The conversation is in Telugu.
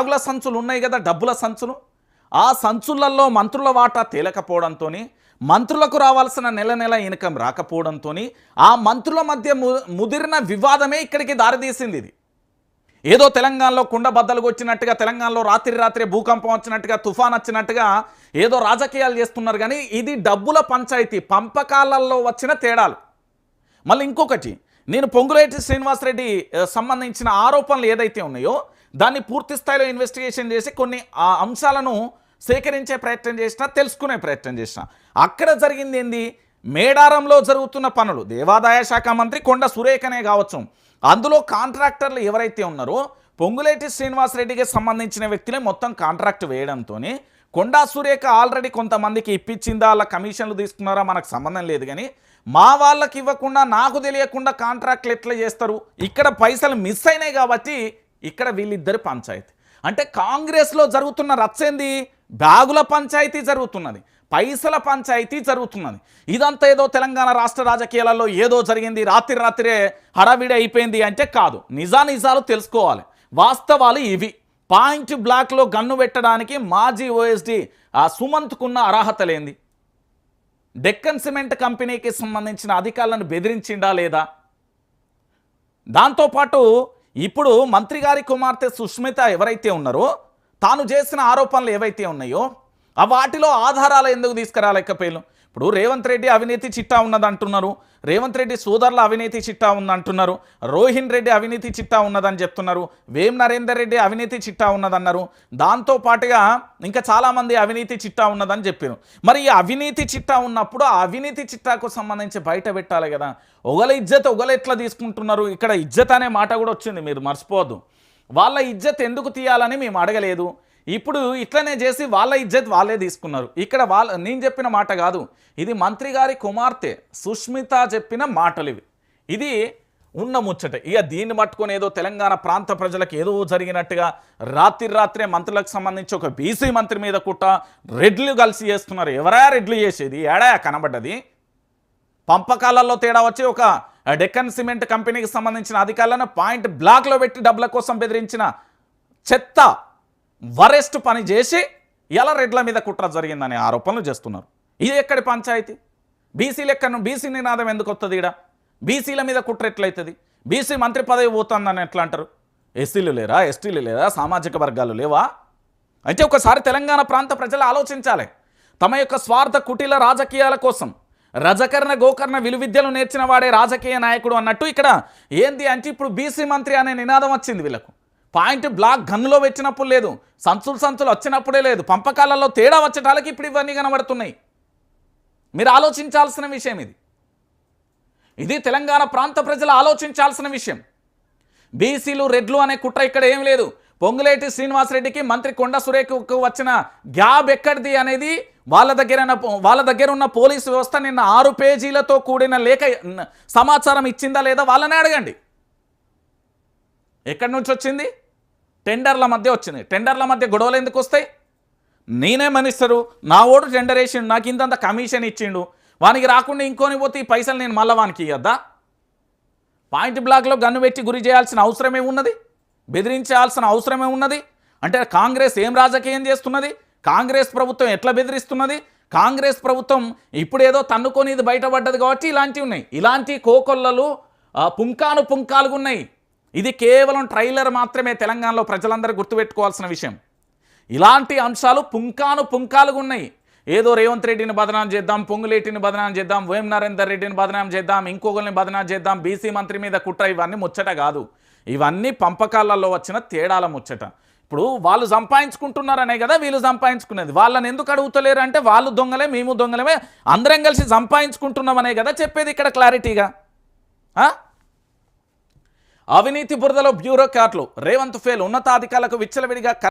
బ్యాగుల సంచులు ఉన్నాయి కదా డబ్బుల సంచులు. ఆ సంచులలో మంత్రుల వాటా తేలకపోవడంతో మంత్రులకు రావాల్సిన నెల నెల ఇన్కమ్ రాకపోవడంతో ఆ మంత్రుల మధ్య ము- ముదిరిన వివాదమే ఇక్కడికి దారితీసింది ఇది. ఏదో తెలంగాణలో కుండబద్దలు వచ్చినట్టుగా తెలంగాణలో రాత్రి రాత్రి భూకంపం వచ్చినట్టుగా తుఫాన్ వచ్చినట్టుగా ఏదో రాజకీయాలు చేస్తున్నారు కానీ ఇది డబ్బుల పంచాయతీ పంపకాలలో వచ్చిన తేడాలు. మళ్ళీ ఇంకొకటి నేను పొంగులేటి శ్రీనివాసరెడ్డి సంబంధించిన ఆరోపణలు ఏదైతే ఉన్నాయో దాన్ని పూర్తి స్థాయిలో ఇన్వెస్టిగేషన్ చేసి కొన్ని ఆ అంశాలను సేకరించే ప్రయత్నం చేసిన తెలుసుకునే ప్రయత్నం చేసిన. అక్కడ జరిగింది ఏంది? మేడారంలో జరుగుతున్న పనులు. దేవాదాయ శాఖ మంత్రి కొండ సురేఖనే కావచ్చు. అందులో కాంట్రాక్టర్లు ఎవరైతే ఉన్నారో పొంగులేటి శ్రీనివాసరెడ్డికి సంబంధించిన వ్యక్తులే మొత్తం కాంట్రాక్ట్ వేయడంతో కొండా సురేఖ ఆల్రెడీ కొంతమందికి ఇప్పించిందా వాళ్ళ కమిషన్లు తీసుకున్నారా మనకు సంబంధం లేదు కానీ మా వాళ్ళకి ఇవ్వకుండా నాకు తెలియకుండా కాంట్రాక్ట్లు ఎట్లా చేస్తారు? ఇక్కడ పైసలు మిస్ అయినాయి కాబట్టి ఇక్కడ వీళ్ళిద్దరి పంచాయతీ. అంటే కాంగ్రెస్లో జరుగుతున్న రచ్చేంది? బ్యాగుల పంచాయతీ జరుగుతున్నది. పైసల పంచాయతీ జరుగుతున్నది. ఇదంతా ఏదో తెలంగాణ రాష్ట్ర రాజకీయాలలో ఏదో జరిగింది. రాత్రి రాత్రే హడావిడి అయిపోయింది అంటే కాదు. నిజానిజాలు తెలుసుకోవాలి. వాస్తవాలు ఇవి. పాయింట్ బ్లాక్లో గన్ను పెట్టడానికి మాజీ ఓఎస్డి ఆ సుమంత్కున్న అర్హత లేంది. డెక్కన్ సిమెంట్ కంపెనీకి సంబంధించిన అధికారులను బెదిరించిండా లేదా? దాంతోపాటు ఇప్పుడు మంత్రి గారి కుమార్తె సుష్మిత ఎవరైతే ఉన్నారో తాను చేసిన ఆరోపణలు ఏవైతే ఉన్నాయో ఆ వాటిలో ఆధారాలు ఎందుకు తీసుకురాలేకపోయాను ఇప్పుడు రేవంత్ రెడ్డి అవినీతి చిట్టా ఉన్నదంటున్నారు. రేవంత్ రెడ్డి సోదరుల అవినీతి చిట్టా ఉందంటున్నారు. రోహిన్ రెడ్డి అవినీతి చిట్టా ఉన్నదని చెప్తున్నారు. వేం నరేందర్ రెడ్డి అవినీతి చిట్టా ఉన్నదన్నారు. దాంతో పాటుగా ఇంకా చాలామంది అవినీతి చిట్టా ఉన్నదని చెప్పారు. మరి ఈ అవినీతి చిట్టా ఉన్నప్పుడు ఆ అవినీతి చిట్టాకు సంబంధించి బయట పెట్టాలి కదా. ఒకల ఇజ్జత్ ఒకలు ఎట్లా తీసుకుంటున్నారు? ఇక్కడ ఇజ్జత్ అనే మాట కూడా వచ్చింది మీరు మర్చిపోవద్దు. వాళ్ళ ఇజ్జత్ ఎందుకు తీయాలని మేము అడగలేదు. ఇప్పుడు ఇట్లనే చేసి వాళ్ళ ఇజ్జత్ వాళ్ళే తీసుకున్నారు. ఇక్కడ వాళ్ళ నేను చెప్పిన మాట కాదు. ఇది మంత్రి గారి కుమార్తె సుష్మిత చెప్పిన మాటలు ఇవి. ఇది ఉన్న ముచ్చట. ఇక దీన్ని పట్టుకొని ఏదో తెలంగాణ ప్రాంత ప్రజలకు ఏదో జరిగినట్టుగా రాత్రి రాత్రే మంత్రులకు సంబంధించి ఒక బీసీ మంత్రి మీద కుట్ట రెడ్లు కలిసి చేస్తున్నారు. ఎవరా రెడ్లు చేసేది? ఏడా కనబడ్డది? పంపకాలలో తేడా వచ్చి ఒక డెక్కన్ సిమెంట్ కంపెనీకి సంబంధించిన అధికారులను పాయింట్ బ్లాక్లో పెట్టి డబ్బుల కోసం బెదిరించిన చెత్త వరెస్ట్ పని చేసి ఎలా రెడ్ల మీద కుట్ర జరిగిందనే ఆరోపణలు చేస్తున్నారు. ఇది ఎక్కడి పంచాయతీ? బీసీ ఎక్కడ బీసీ నినాదం ఎందుకు వస్తుంది ఈడ? బీసీల మీద కుట్ర ఎట్లయితుంది? బీసీ మంత్రి పదవి పోతుందని ఎట్లా అంటారు? ఎస్సీలు లేరా? ఎస్టీలు లేరా? సామాజిక వర్గాలు లేవా? అయితే ఒకసారి తెలంగాణ ప్రాంత ప్రజలు ఆలోచించాలి. తమ యొక్క స్వార్థ కుటీల రాజకీయాల కోసం రజకర్ణ గోకర్ణ విలువిద్యలు నేర్చిన వాడే రాజకీయ నాయకుడు అన్నట్టు ఇక్కడ ఏంది అంటే ఇప్పుడు బీసీ మంత్రి అనే నినాదం వచ్చింది వీళ్ళకు. పాయింట్ బ్లాక్ గన్నులో పెట్టినప్పుడు లేదు. సంచులు సంచులు వచ్చినప్పుడే లేదు. పంపకాలలో తేడా వచ్చేటాలకి ఇప్పుడు ఇవన్నీ కనబడుతున్నాయి. మీరు ఆలోచించాల్సిన విషయం ఇది. ఇది తెలంగాణ ప్రాంత ప్రజలు ఆలోచించాల్సిన విషయం. బీసీలు రెడ్లు అనే కుట్ర ఇక్కడ ఏం లేదు. పొంగులేటి శ్రీనివాసరెడ్డికి మంత్రి కొండ సురేఖకు వచ్చిన గ్యాబ్ ఎక్కడిది అనేది వాళ్ళ దగ్గర వాళ్ళ దగ్గర ఉన్న పోలీసు వ్యవస్థ నిన్న ఆరు పేజీలతో కూడిన లేఖ సమాచారం ఇచ్చిందా లేదా వాళ్ళని అడగండి. ఎక్కడి నుంచి వచ్చింది? టెండర్ల మధ్య వచ్చింది. టెండర్ల మధ్య గొడవలు ఎందుకు వస్తాయి? నేనే మనిస్తారు నా ఓడు టెండర్ వేసిండు నాకు ఇంతంత కమిషన్ ఇచ్చిండు వానికి రాకుండా ఇంకోని పోతే ఈ పైసలు నేను మళ్ళీ వానికి ఇవ్వద్దా పాయింట్ బ్లాక్లో గన్ను పెట్టి గురి చేయాల్సిన అవసరమే ఉన్నది బెదిరించాల్సిన అవసరమే ఉన్నది అంటే కాంగ్రెస్ ఏం రాజకీయం చేస్తున్నది? కాంగ్రెస్ ప్రభుత్వం ఎట్లా బెదిరిస్తున్నది? కాంగ్రెస్ ప్రభుత్వం ఇప్పుడేదో తన్నుకొని ఇది బయటపడ్డది కాబట్టి ఇలాంటివి ఉన్నాయి. ఇలాంటి కోకొల్లలు పుంకాను పుంకాలుగా ఉన్నాయి ఇది కేవలం ట్రైలర్ మాత్రమే తెలంగాణలో ప్రజలందరూ గుర్తుపెట్టుకోవాల్సిన విషయం. ఇలాంటి అంశాలు పుంకాను పుంకాలుగా ఉన్నాయి. ఏదో రేవంత్ రెడ్డిని బదనాం చేద్దాం పొంగులేటిని బదనాం చేద్దాం వేం నరేందర్ రెడ్డిని బదనాం చేద్దాం ఇంకొకరిని బదనాం చేద్దాం బీసీ మంత్రి మీద కుట్ర ఇవన్నీ ముచ్చట కాదు. ఇవన్నీ పంపకాలలో వచ్చిన తేడాల ముచ్చట. ఇప్పుడు వాళ్ళు సంపాదించుకుంటున్నారనే కదా వీళ్ళు సంపాదించుకునేది. వాళ్ళని ఎందుకు అడుగుతలేరు అంటే వాళ్ళు దొంగలే మేము దొంగలమే. అందరం కలిసి సంపాదించుకుంటున్నామనే కదా చెప్పేది ఇక్కడ క్లారిటీగా. అవినీతి బురదలో బ్యూరోక్రాట్లు. రేవంత్ ఫేల్ ఉన్నతాధికారులకు విచ్చలవిడిగా